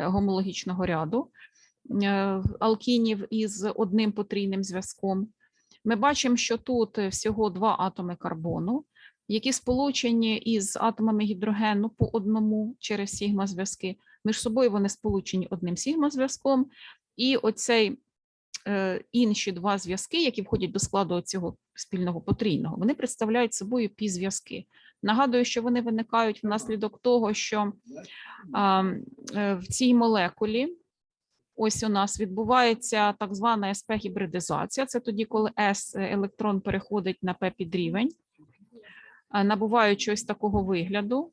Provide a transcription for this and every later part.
е, гомологічного ряду е, алкінів із одним потрійним зв'язком. Ми бачимо, що тут всього два атоми карбону, які сполучені із атомами гідрогену по одному через сігма-зв'язки. Між собою вони сполучені одним сігма-зв'язком, і оцей е, інші два зв'язки, які входять до складу цього спільного потрійного, вони представляють собою пі-зв'язки. Нагадую, що вони виникають внаслідок того, що е, в цій молекулі ось у нас відбувається так звана СП-гібридизація. Це тоді, коли С електрон переходить на П підрівень, набуваючи ось такого вигляду.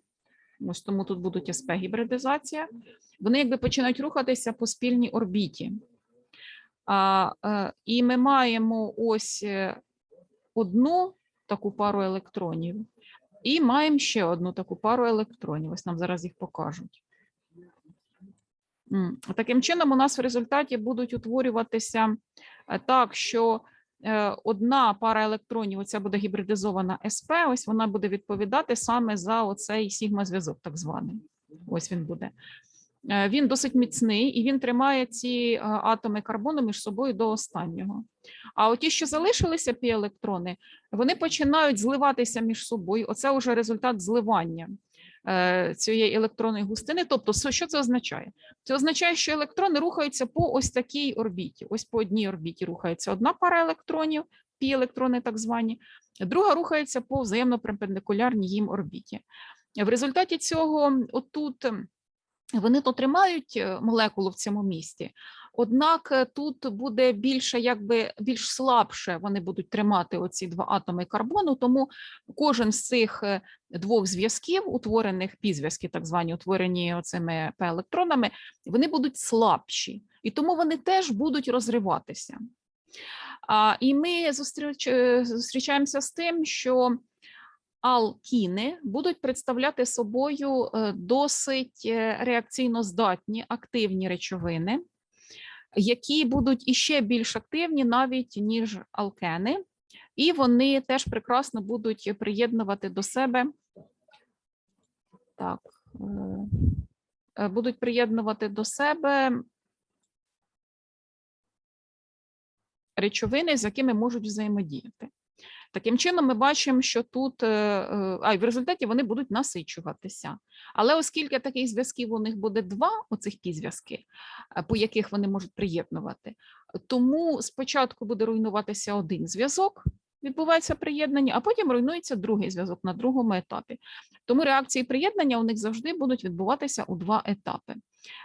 Ось тому тут будуть СП-гібридизація. Вони якби починають рухатися по спільній орбіті. А, е, і ми маємо ось е, одну таку пару електронів, і маємо ще одну таку пару електронів. Ось нам зараз їх покажуть. Таким чином, у нас в результаті будуть утворюватися е, так, що е, одна пара електронів, оця буде гібридизована СП, ось вона буде відповідати саме за оцей сігма-зв'язок, так званий. Ось він буде. Е, Він досить міцний і він тримає ці е, атоми карбону між собою до останнього. А от ті, що залишилися пі-електрони, вони починають зливатися між собою. Оце вже результат зливання е, цієї електронної густини. Тобто, що це означає? Це означає, що електрони рухаються по ось такій орбіті. Ось по одній орбіті рухається одна пара електронів, пі-електрони так звані, друга рухається по взаємно перпендикулярній їм орбіті. В результаті цього, отут. Вони то тримають е, молекулу в цьому місці, однак е, тут буде більше, якби більш слабше вони будуть тримати оці два атоми карбону, тому кожен з цих е, двох зв'язків, утворених пізв'язки, так звані, утворені оцими П-електронами, вони будуть слабші, і тому вони теж будуть розриватися. А, і ми зустріч, зустрічаємося з тим, що алкіни будуть представляти собою е, досить е, реакційно здатні активні речовини, які будуть іще більш активні навіть ніж алкени, і вони теж прекрасно будуть приєднувати до себе. Так, е, будуть приєднувати до себе речовини, з якими можуть взаємодіяти. Таким чином, ми бачимо, що тут, е, е, а й в результаті вони будуть насичуватися. Але оскільки таких зв'язків у них буде два, оцих пізв'язки, е, по яких вони можуть приєднувати, тому спочатку буде руйнуватися один зв'язок, відбувається приєднання, а потім руйнується другий зв'язок на другому етапі. Тому реакції приєднання у них завжди будуть відбуватися у два етапи.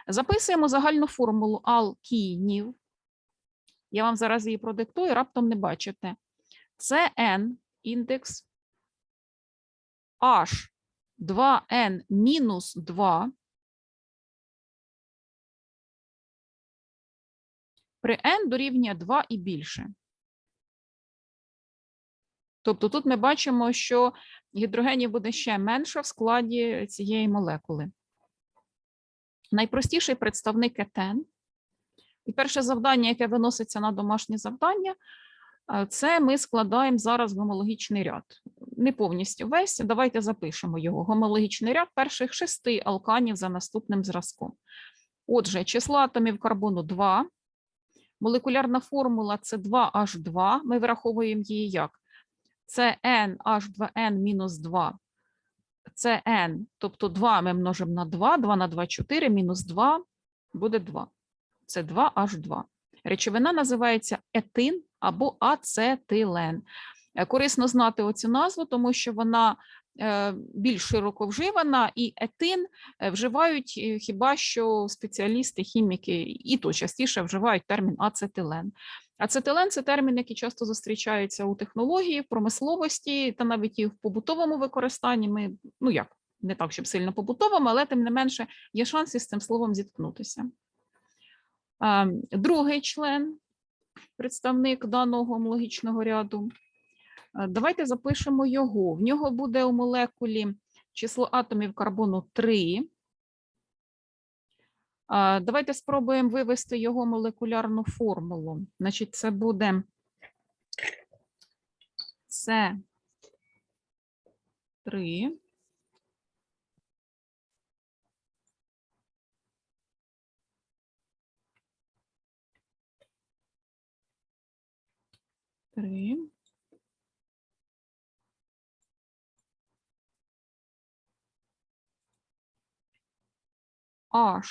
Записуємо загальну формулу алкінів. Я вам зараз її продиктую, раптом не бачите. Це N індекс H 2N мінус 2 при N дорівнює 2 і більше. Тобто тут ми бачимо, що гідрогенів буде ще менше в складі цієї молекули. Найпростіший представник етен. І перше завдання, яке виноситься на домашнє завдання, Це ми складаємо зараз гомологічний ряд. Не повністю весь. Давайте запишемо його. Гомологічний ряд перших шести алканів за наступним зразком. Отже, число атомів карбону 2. Молекулярна формула це 2H2. Ми враховуємо її як? Це NH2N мінус 2. Це N, тобто 2 ми множимо на 2, 2 на 2 – 4, мінус 2 буде 2. Це 2H2. Речовина називається етин або ацетилен. Е, Корисно знати оцю назву, тому що вона е, більш широко вживана, і етин е, вживають хіба що спеціалісти, хіміки, і то частіше вживають термін ацетилен. Ацетилен це термін, який часто зустрічається у технології, в промисловості та навіть і в побутовому використанні. Ми, ну як, не так, щоб сильно побутовому, але тим не менше є шанс із цим словом зіткнутися. Другий член, представник даного омологічного ряду. Е, давайте запишемо його. В нього буде у молекулі число атомів карбону 3. Е, давайте спробуємо вивести його молекулярну формулу. Значить, це буде С3 3. H.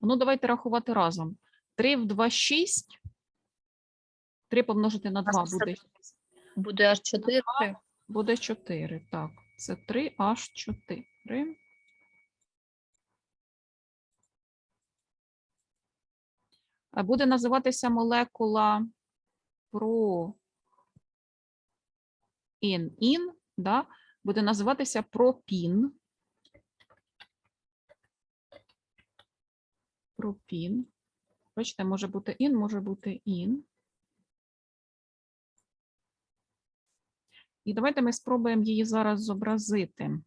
Ну, давайте рахувати разом. 3 в 2 – 6. 3 помножити на 2 буде, Буде аж 4. буде 4. Так, це 3 аж 4. Буде називатися молекула ін да? буде називатися пропін. Пропін. Бачите, може бути ін, може бути ін. І давайте ми спробуємо її зараз зобразити.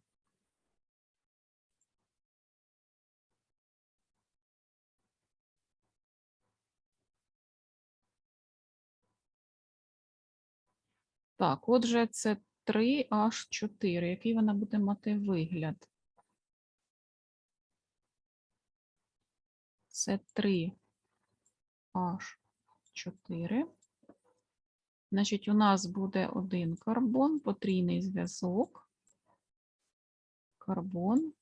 Так, отже, це 3 аж 4. Який вона буде мати вигляд? Це 3 аж 4. Значить, у нас буде один карбон, потрійний зв'язок. Карбон.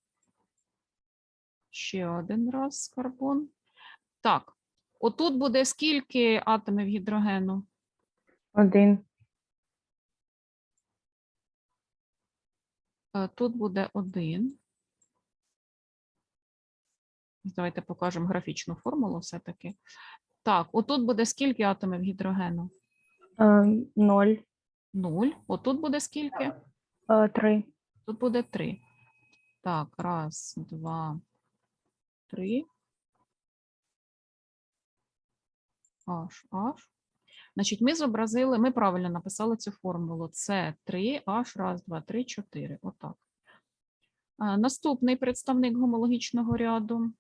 Ще один раз карбон. Так, отут буде скільки атомів гідрогену? Один. Тут буде один. Давайте покажемо графічну формулу все-таки. Так, отут буде скільки атомів гідрогену? Е, Ноль. Нуль. Отут буде скільки? Е, Три. Тут буде три. Так, раз, два, три. Аж, аж. Значить, ми зобразили, ми правильно написали цю формулу. Це 3 аж раз, 2, 3, 4. Отак. Наступний представник гомологічного ряду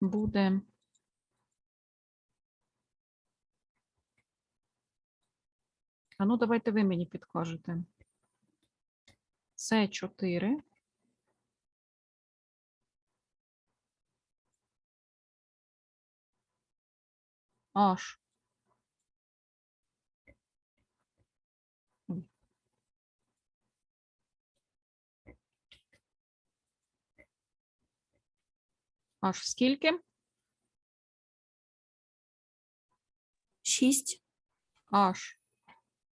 буде. А ну, давайте ви мені підкажете. С4. Аж. Аж скільки? Шість. Аж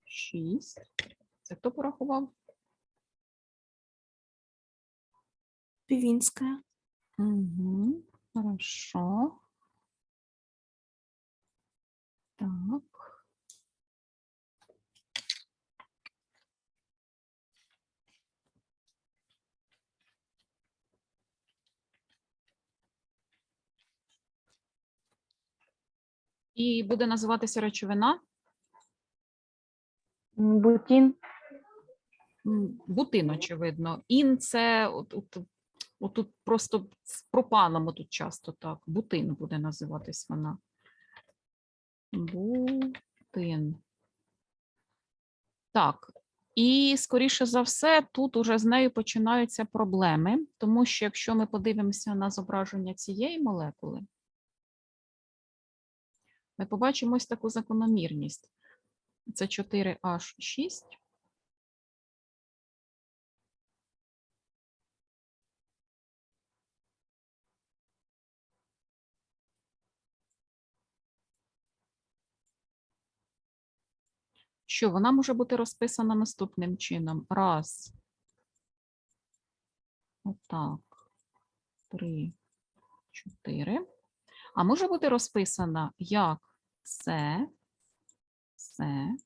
6. Це хто порахував? Півінська. Угу. Хорошо. Так. І буде називатися речовина Бутін. Бутин, очевидно. Ін це от, от, от тут просто з пропаном тут часто так. Бутин буде називатись вона. Бутин. Так. І, скоріше за все, тут уже з нею починаються проблеми, тому що якщо ми подивимося на зображення цієї молекули, ми побачимо ось таку закономірність. Це 4H6. Що вона може бути розписана наступним чином. Раз. Отак. Три, чотири. А може бути розписана як це, це,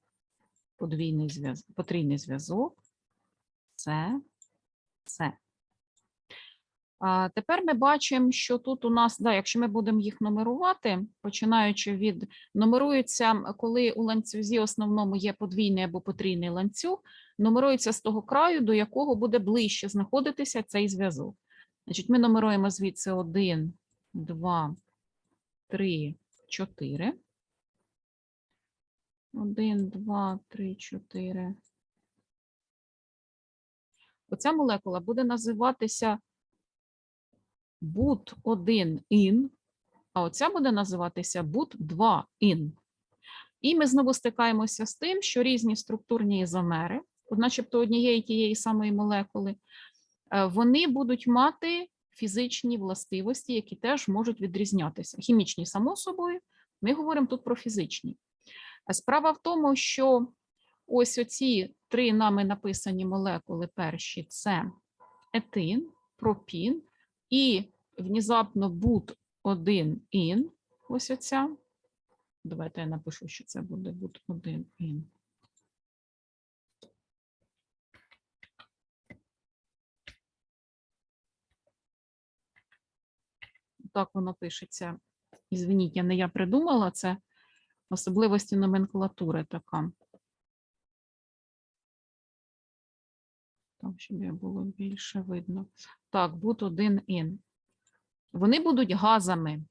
подвійний зв'язок, потрійний зв'язок, це, це. Тепер ми бачимо, що тут у нас, да, якщо ми будемо їх нумерувати, починаючи від нумеруються, коли у ланцюзі основному є подвійний або потрійний ланцюг, нумерується з того краю, до якого буде ближче знаходитися цей зв'язок. Значить, ми нумеруємо звідси 1, 2, 3, 4. 1, 2, 3, 4. Оця молекула буде називатися but 1 in, а оця буде називатися but 2 in. І ми знову стикаємося з тим, що різні структурні ізомери, начебто однієї тієї самої молекули, е, вони будуть мати фізичні властивості, які теж можуть відрізнятися. Хімічні, само собою, ми говоримо тут про фізичні. Справа в тому, що ось оці три нами написані молекули перші це етин, пропін і внезапно бут 1 ін. Ось оця. Давайте я напишу, що це буде бут 1 ін. Так воно пишеться. Ізвиніть, я не я придумала це особливості номенклатури така. Там, щоб я було більше видно. Так, бут 1 ін. Вони будуть газами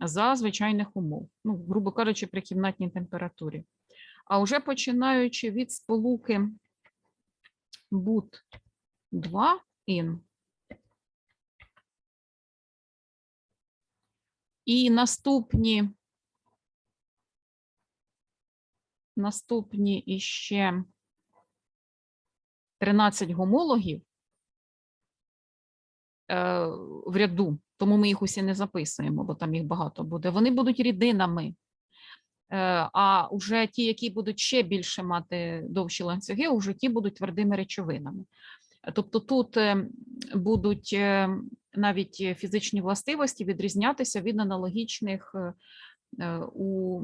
за звичайних умов, ну, грубо кажучи, при кімнатній температурі. А вже починаючи від сполуки бут 2 ін. І наступні, наступні іще 13 гомологів е, в ряду, тому ми їх усі не записуємо, бо там їх багато буде. Вони будуть рідинами. Е, а вже ті, які будуть ще більше мати довші ланцюги, уже ті будуть твердими речовинами. Тобто тут е, будуть навіть фізичні властивості відрізнятися від аналогічних у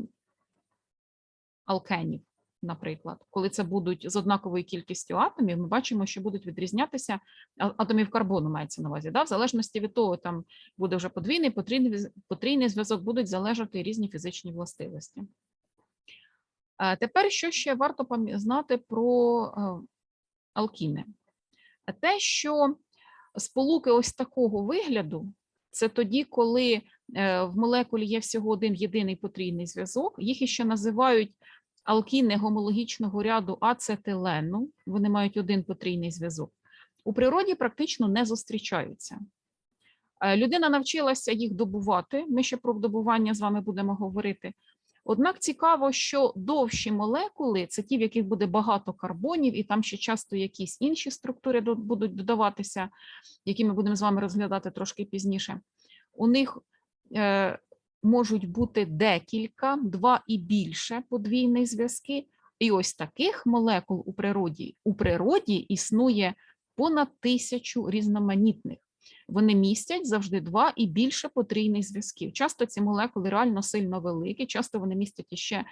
алкенів, наприклад. Коли це будуть з однаковою кількістю атомів, ми бачимо, що будуть відрізнятися атомів карбону, мається на увазі. Да? В залежності від того, там буде вже подвійний, потрійний, потрійний зв'язок, будуть залежати різні фізичні властивості. Е, Тепер що ще варто знати про е, алкіни? Те, що сполуки ось такого вигляду, це тоді, коли е, в молекулі є всього один єдиний потрійний зв'язок, їх іще називають алкіни гомологічного ряду ацетилену, вони мають один потрійний зв'язок. У природі практично не зустрічаються. Е, Людина навчилася їх добувати. Ми ще про добування з вами будемо говорити. Однак цікаво, що довші молекули це ті, в яких буде багато карбонів, і там ще часто якісь інші структури будуть додаватися, які ми будемо з вами розглядати трошки пізніше. У них е, можуть бути декілька, два і більше подвійні зв'язки. І ось таких молекул у природі у природі існує понад тисячу різноманітних. Вони містять завжди два і більше потрійних зв'язків. Часто ці молекули реально сильно великі, часто вони містять іще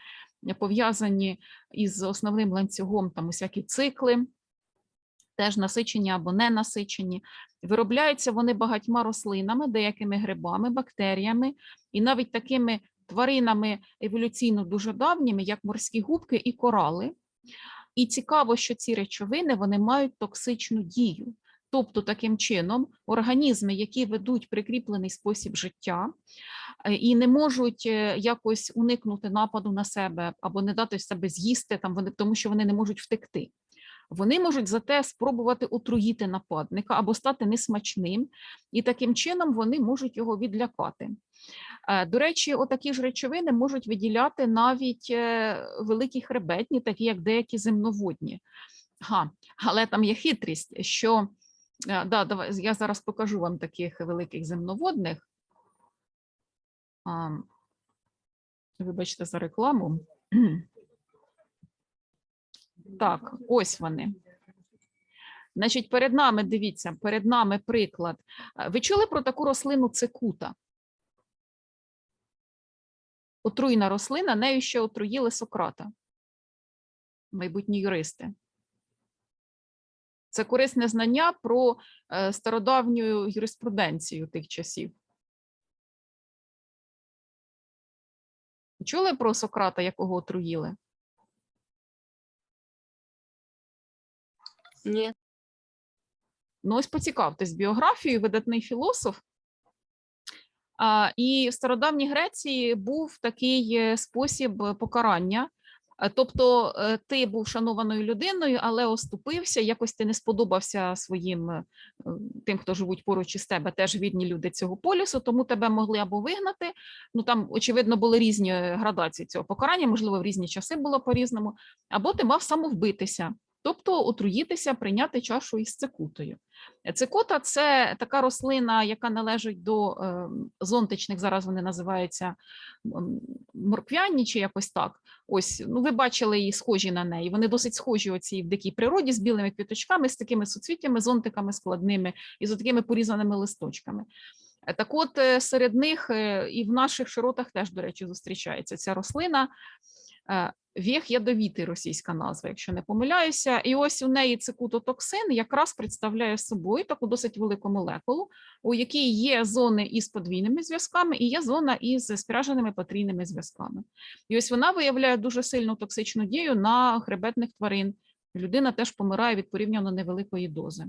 пов'язані із основним ланцюгом там усякі цикли, теж насичені або не насичені. Виробляються вони багатьма рослинами, деякими грибами, бактеріями і навіть такими тваринами еволюційно дуже давніми, як морські губки і корали. І цікаво, що ці речовини вони мають токсичну дію. Тобто, таким чином, організми, які ведуть прикріплений спосіб життя е, і не можуть е, якось уникнути нападу на себе або не дати себе з'їсти, там вони тому що вони не можуть втекти. Вони можуть зате спробувати отруїти нападника або стати несмачним, і таким чином вони можуть його відлякати. Е, До речі, отакі ж речовини можуть виділяти навіть е, великі хребетні, такі як деякі земноводні. Га, але там є хитрість, що е, да, давай, я зараз покажу вам таких великих земноводних. Вибачте за рекламу. Так, ось вони. Значить, перед нами, дивіться, перед нами приклад. Е, Ви чули про таку рослину цикута? Отруйна рослина, нею ще отруїли Сократа, майбутні юристи. Це корисне знання про е, стародавню юриспруденцію тих часів. Чули про Сократа, якого отруїли? Ні. Ну, ось поцікавтесь, біографією видатний філософ. А, і в стародавній Греції був такий е, спосіб покарання. Е, Тобто е, ти був шанованою людиною, але оступився, якось ти не сподобався своїм е, тим, хто живуть поруч із тебе, теж відні люди цього полюсу, тому тебе могли або вигнати. Ну там, очевидно, були різні е, градації цього покарання, можливо, в різні часи було по-різному, або ти мав самовбитися, тобто отруїтися, прийняти чашу із цикутою. Е, Цикута це така рослина, яка належить до е, зонтичних, зараз вони називаються морквяні чи якось так. Ось, ну ви бачили її схожі на неї. Вони досить схожі оці в дикій природі з білими квіточками, з такими суцвіттями, зонтиками складними і з такими порізаними листочками. Е, Так от серед них і в наших широтах теж, до речі, зустрічається ця рослина. Вєх ядовітий російська назва, якщо не помиляюся, і ось у неї цикутотоксин якраз представляє собою таку досить велику молекулу, у якій є зони із подвійними зв'язками і є зона із спряженими потрійними зв'язками. І ось вона виявляє дуже сильну токсичну дію на хребетних тварин. Людина теж помирає від порівняно невеликої дози.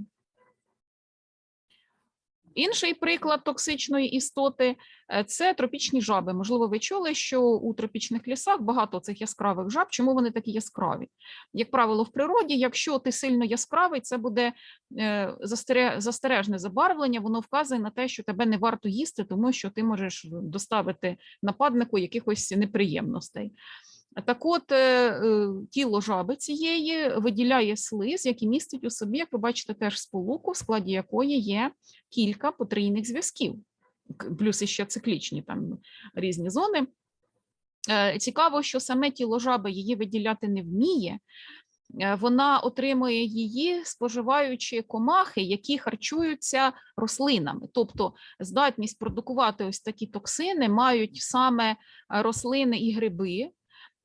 Інший приклад токсичної істоти е, це тропічні жаби. Можливо, ви чули, що у тропічних лісах багато цих яскравих жаб. Чому вони такі яскраві? Як правило, в природі, якщо ти сильно яскравий, це буде е, застережне забарвлення, воно вказує на те, що тебе не варто їсти, тому що ти можеш доставити нападнику якихось неприємностей. Так от, е, е, тіло жаби цієї виділяє слиз, який містить у собі, як ви бачите, теж сполуку, в складі якої є кілька потрійних зв'язків, плюс іще циклічні там різні зони. Е, Цікаво, що саме тіло жаби її виділяти не вміє. Вона отримує її, споживаючи комахи, які харчуються рослинами. Тобто здатність продукувати ось такі токсини мають саме рослини і гриби.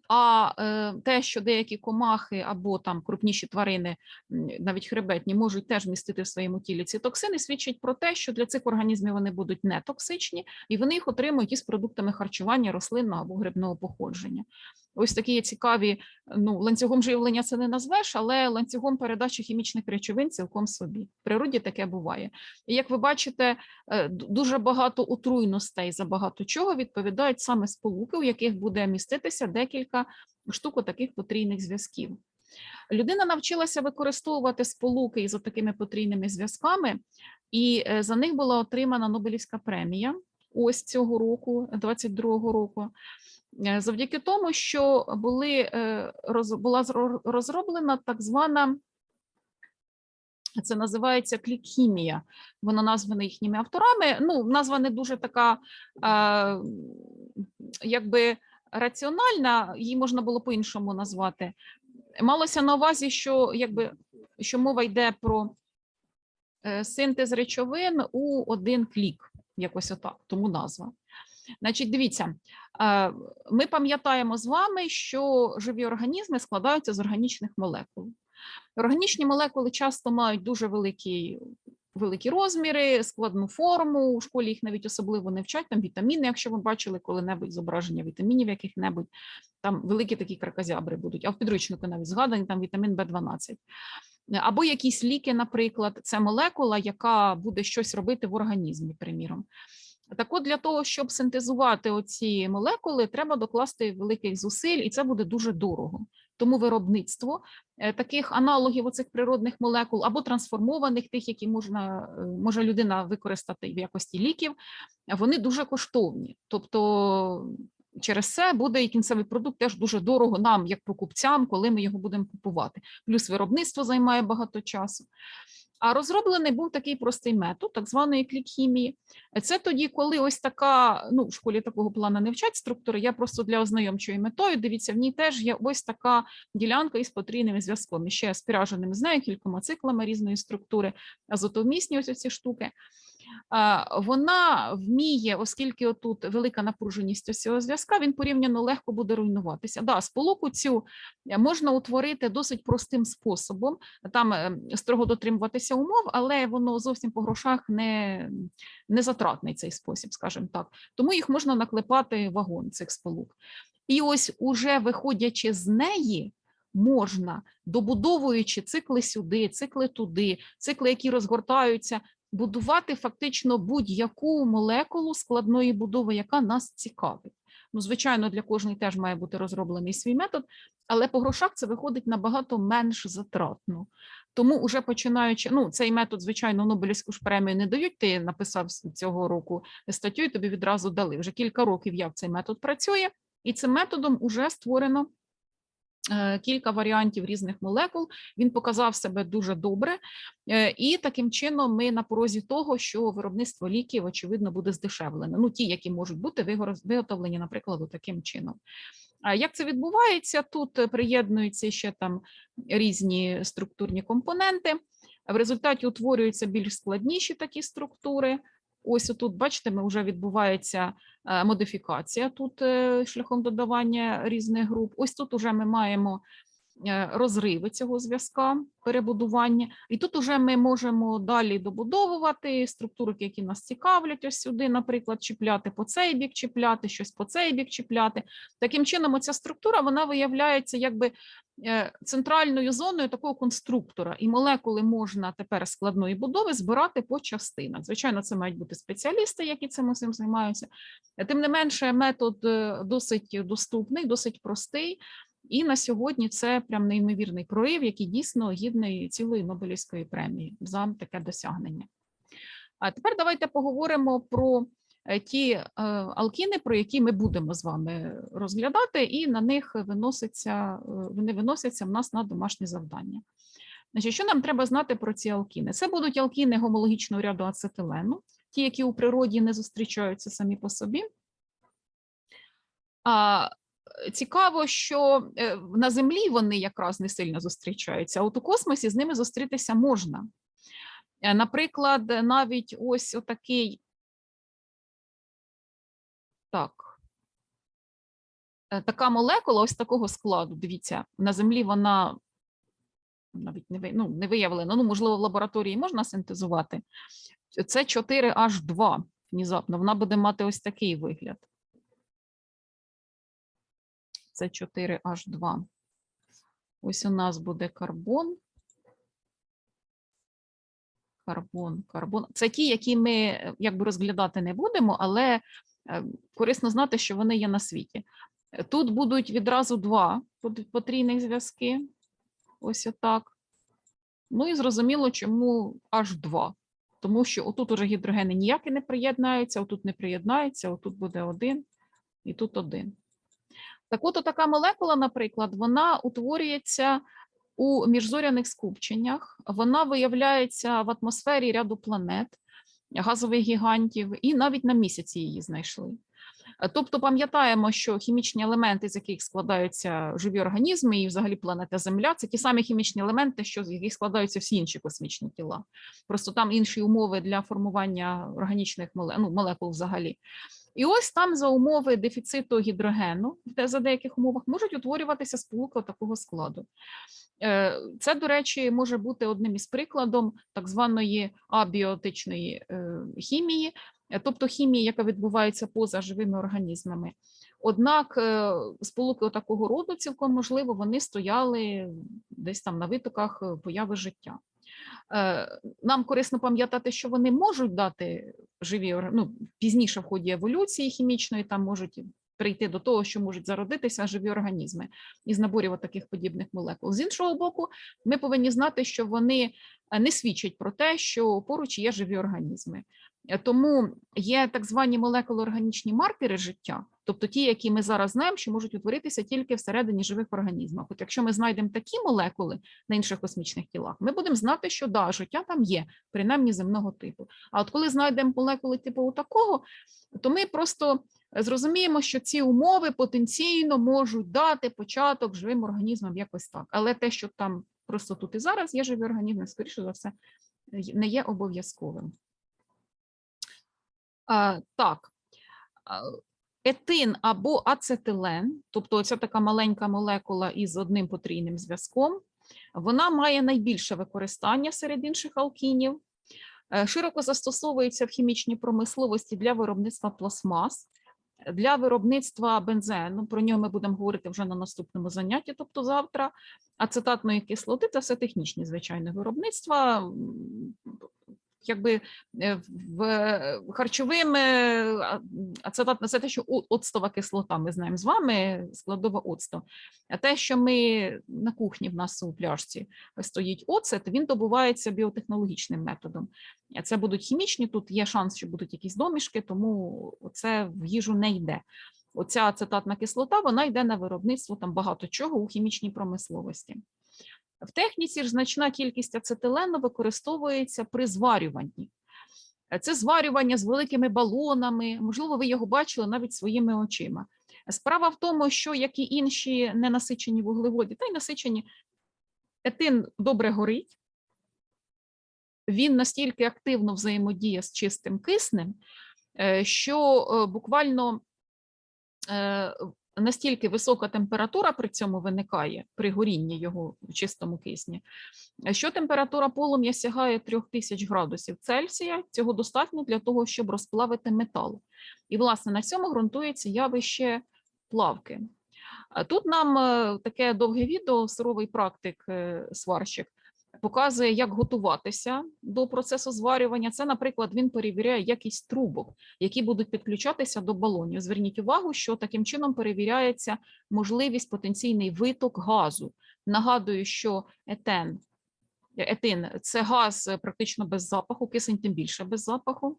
А е, те, що деякі комахи або там крупніші тварини, навіть хребетні, можуть теж містити в своєму тілі ці токсини, свідчить про те, що для цих організмів вони будуть не токсичні, і вони їх отримують із продуктами харчування рослинного або грибного походження. Ось такі цікаві. Ну, ланцюгом живлення це не назвеш, але ланцюгом передачі хімічних речовин цілком собі. В природі таке буває. І як ви бачите, е, дуже багато отруйностей за багато чого відповідають саме сполуки, у яких буде міститися декілька штук таких потрійних зв'язків. Людина навчилася використовувати сполуки із такими потрійними зв'язками, і е, за них була отримана Нобелівська премія ось цього року, 22-го року. Е, Завдяки тому, що були, е, була розроблена так звана це називається клікхімія. Вона названа їхніми авторами. Ну, назва не дуже така, якби раціональна, її можна було по-іншому назвати. Малося на увазі, що якби що мова йде про е, синтез речовин у один клік, якось отак, тому назва. Значить, дивіться, ми пам'ятаємо з вами, що живі організми складаються з органічних молекул. Органічні молекули часто мають дуже великі, великі розміри, складну форму. У школі їх навіть особливо не вчать. Там вітаміни, якщо ви бачили коли-небудь зображення вітамінів яких-небудь, там великі такі кракозябри будуть, а в підручнику навіть згадані там вітамін В12. Або якісь ліки, наприклад, це молекула, яка буде щось робити в організмі, приміром. Так от для того, щоб синтезувати оці молекули, треба докласти великих зусиль, і це буде дуже дорого. Тому виробництво е, таких аналогів оцих природних молекул або трансформованих тих, які можна е, може людина використати в якості ліків, вони дуже коштовні. Тобто через це буде і кінцевий продукт теж дуже дорого нам, як покупцям, коли ми його будемо купувати. Плюс виробництво займає багато часу. А розроблений був такий простий метод, так званої клікхімії. Це тоді, коли ось така, ну в школі такого плана не вчать структури. Я просто для ознайомчої метою. Дивіться, в ній теж є ось така ділянка із потрійним зв'язком, ще спіряженими з нею кількома циклами різної структури, азотовмісні ось ці штуки. Вона вміє, оскільки отут велика напруженість цього зв'язка, він порівняно легко буде руйнуватися. Да, сполуку цю е, можна утворити досить простим способом. Там е, строго дотримуватися умов, але воно зовсім по грошах не, не затратний цей спосіб, скажімо так. Тому їх можна наклепати вагон цих сполук. І ось, уже виходячи з неї, можна, добудовуючи цикли сюди, цикли туди, цикли, які розгортаються, будувати фактично будь-яку молекулу складної будови, яка нас цікавить. Ну, звичайно, для кожної теж має бути розроблений свій метод, але по грошах це виходить набагато менш затратно. Тому, уже починаючи, ну цей метод, звичайно, Нобелівську ж премію не дають. Ти написав цього року статтю, і тобі відразу дали. Вже кілька років як цей метод працює, і цим методом вже створено кілька варіантів різних молекул. Він показав себе дуже добре, Е, і таким чином ми на порозі того, що виробництво ліків очевидно буде здешевлене. Ну ті, які можуть бути виготовлені, наприклад, таким чином. А як це відбувається? Тут е, приєднуються ще там різні структурні компоненти. В результаті утворюються більш складніші такі структури. Ось тут, бачите, ми вже відбувається е, модифікація тут е, шляхом додавання різних груп. Ось тут уже ми маємо розриви цього зв'язка, перебудування. І тут уже ми можемо далі добудовувати структури, які нас цікавлять, ось сюди, наприклад, чіпляти по цей бік, чіпляти, щось по цей бік чіпляти. Таким чином, оця структура вона виявляється якби е, центральною зоною такого конструктора, і молекули можна тепер складної будови збирати по частинах. Звичайно, це мають бути спеціалісти, які цим усім займаються. Е, Тим не менше, метод е, досить доступний, досить простий. І на сьогодні це прям неймовірний прорив, який дійсно гідний цілої Нобелівської премії за таке досягнення. А тепер давайте поговоримо про е, ті е, алкіни, про які ми будемо з вами розглядати, і на них виноситься, е, вони виносяться в нас на домашнє завдання. Значить, що нам треба знати про ці алкіни? Це будуть алкіни гомологічного ряду ацетилену, ті, які у природі не зустрічаються самі по собі. А цікаво, що е, на землі вони якраз не сильно зустрічаються, а от у космосі з ними зустрітися можна. Е, Наприклад, навіть ось отакий. Так. Е, Така молекула ось такого складу. Дивіться, на землі вона навіть не, ну, не виявлена. Ну, можливо, в лабораторії можна синтезувати. Це 4H2 внезапно. Вона буде мати ось такий вигляд. Це 4H2. Ось у нас буде карбон. Карбон, карбон. Це ті, які ми якби розглядати не будемо, але е, корисно знати, що вони є на світі. Тут будуть відразу два пот- потрійних зв'язки. Ось отак. Ну і зрозуміло, чому аж два. Тому що отут уже гідрогени ніякі не приєднаються, отут не приєднаються, отут буде один і тут один. Так от така молекула, наприклад, вона утворюється у міжзоряних скупченнях, вона виявляється в атмосфері ряду планет, газових гігантів, і навіть на місяці її знайшли. Тобто пам'ятаємо, що хімічні елементи, з яких складаються живі організми і взагалі планета Земля, це ті самі хімічні елементи, що з яких складаються всі інші космічні тіла. Просто там інші умови для формування органічних моле- ну, молекул взагалі. І ось там за умови дефіциту гідрогену, де за деяких умовах можуть утворюватися сполуки такого складу. Е, Це, до речі, може бути одним із прикладом так званої абіотичної е, хімії, тобто хімії, яка відбувається поза живими організмами. Однак е, сполуки такого роду цілком можливо вони стояли десь там на витоках появи життя. Е, Нам корисно пам'ятати, що вони можуть дати живі ну, пізніше в ході еволюції хімічної, там можуть прийти до того, що можуть зародитися живі організми із наборів таких подібних молекул. З іншого боку, ми повинні знати, що вони е, не свідчать про те, що поруч є живі організми. Тому є так звані молекулоорганічні маркери життя, тобто ті, які ми зараз знаємо, що можуть утворитися тільки всередині живих організмів. От якщо ми знайдемо такі молекули на інших космічних тілах, ми будемо знати, що да, життя там є, принаймні земного типу. А от коли знайдемо молекули типу такого, то ми просто зрозуміємо, що ці умови потенційно можуть дати початок живим організмам якось так. Але те, що там просто тут і зараз є живі організми, скоріше за все, не є обов'язковим. Так. Етин або ацетилен, тобто оця така маленька молекула із одним потрійним зв'язком, вона має найбільше використання серед інших алкінів. Е, Широко застосовується в хімічній промисловості для виробництва пластмас, для виробництва бензену. Про нього ми будемо говорити вже на наступному занятті, тобто завтра. Ацетатної кислоти це все технічні, звичайно, виробництва. Якби е, в е, харчовим е, ацетат це те, що оцтова кислота. Ми знаємо з вами складова оцту. А те, що ми на кухні в нас у пляшці стоїть оцет, він добувається біотехнологічним методом. Це будуть хімічні. Тут є шанс, що будуть якісь домішки, тому це в їжу не йде. Оця ацетатна кислота вона йде на виробництво там багато чого у хімічній промисловості. В техніці ж значна кількість ацетилену використовується при зварюванні. Е, Це зварювання з великими балонами. Можливо, ви його бачили навіть своїми очима. Справа в тому, що як і інші ненасичені вуглеводи, та й насичені, етин добре горить, він настільки активно взаємодіє з чистим киснем, е, що е, буквально настільки висока температура при цьому виникає при горінні його в чистому кисні, що температура полум'я сягає 3000 градусів Цельсія. Цього достатньо для того, щоб розплавити метал. І, власне, на цьому ґрунтується явище плавки. Тут нам е, таке довге відео, суровий практик е, сварщик, показує, як готуватися до процесу зварювання. Це, наприклад, він перевіряє якість трубок, які будуть підключатися до балонів. Зверніть увагу, що таким чином перевіряється можливість потенційний виток газу. Нагадую, що етен, етин це газ е, практично без запаху, кисень тим більше без запаху.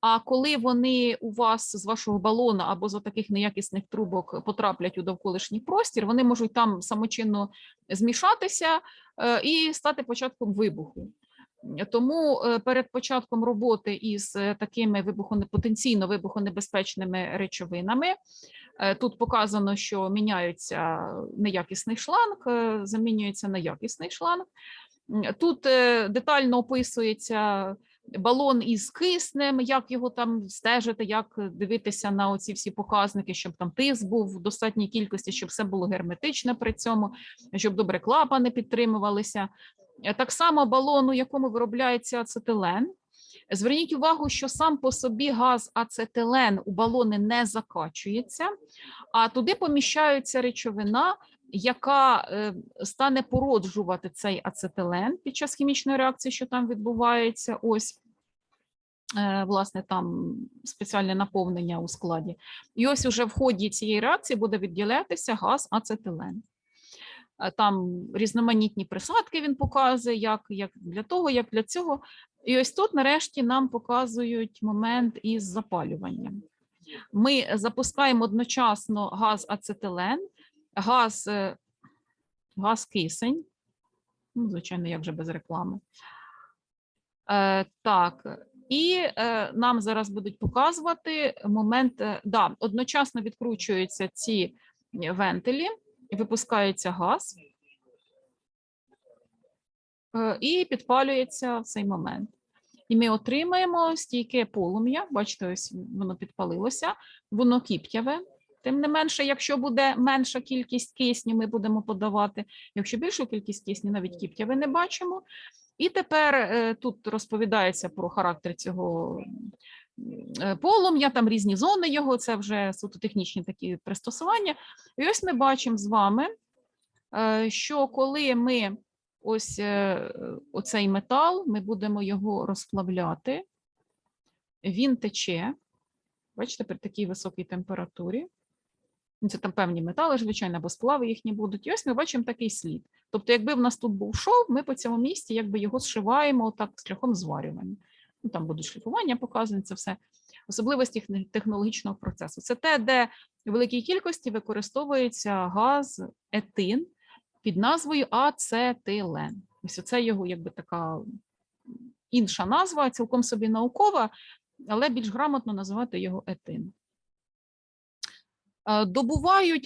А коли вони у вас з вашого балона або за таких неякісних трубок потраплять у довколишній простір, вони можуть там самочинно змішатися е, і стати початком вибуху. Тому е, перед початком роботи із е, такими вибухоне- потенційно вибухонебезпечними речовинами тут показано, що міняється неякісний шланг, замінюється на якісний шланг. Тут детально описується балон із киснем, як його там стежити, як дивитися на оці всі показники, щоб там тиск був в достатній кількості, щоб все було герметично при цьому, щоб добре клапани підтримувалися. Е, Так само балон, у якому виробляється ацетилен. Зверніть увагу, що сам по собі газ ацетилен у балони не закачується, а туди поміщається речовина, яка е, стане породжувати цей ацетилен під час хімічної реакції, що там відбувається. Ось е, власне там спеціальне наповнення у складі. І ось уже в ході цієї реакції буде відділятися газ ацетилен. Е, Там різноманітні присадки він показує, як, як для того, як для цього. І ось тут, нарешті, нам показують момент із запалюванням. Ми запускаємо одночасно газ ацетилен, газ, е, газ кисень. Ну, звичайно, як же без реклами. Е, так, і е, нам зараз будуть показувати момент. е, Да, одночасно відкручуються ці вентилі, випускається газ і підпалюється в цей момент. І ми отримаємо стійке полум'я. Бачите, ось воно підпалилося, воно кіптяве. Тим не менше, якщо буде менша кількість кисню, ми будемо подавати. Якщо більшу кількість кисню, навіть кіптяви не бачимо. І тепер е, тут розповідається про характер цього е, полум'я, там різні зони його, це вже суто технічні такі пристосування. І ось ми бачимо з вами, е, що коли ми ось оцей метал, ми будемо його розплавляти, він тече. Бачите, при такій високій температурі. Ну, Це там певні метали, звичайно, або сплави їхні будуть. І ось ми бачимо такий слід. Тобто, якби в нас тут був шов, ми по цьому місці якби його зшиваємо так шляхом зварювання. Ну, там будуть шліфування показані, це все особливості технологічного процесу. Це те, де в великій кількості використовується газ етин під назвою ацетилен. Ось це його якби така інша назва, цілком собі наукова, але більш грамотно називати його етин. Е, Добувають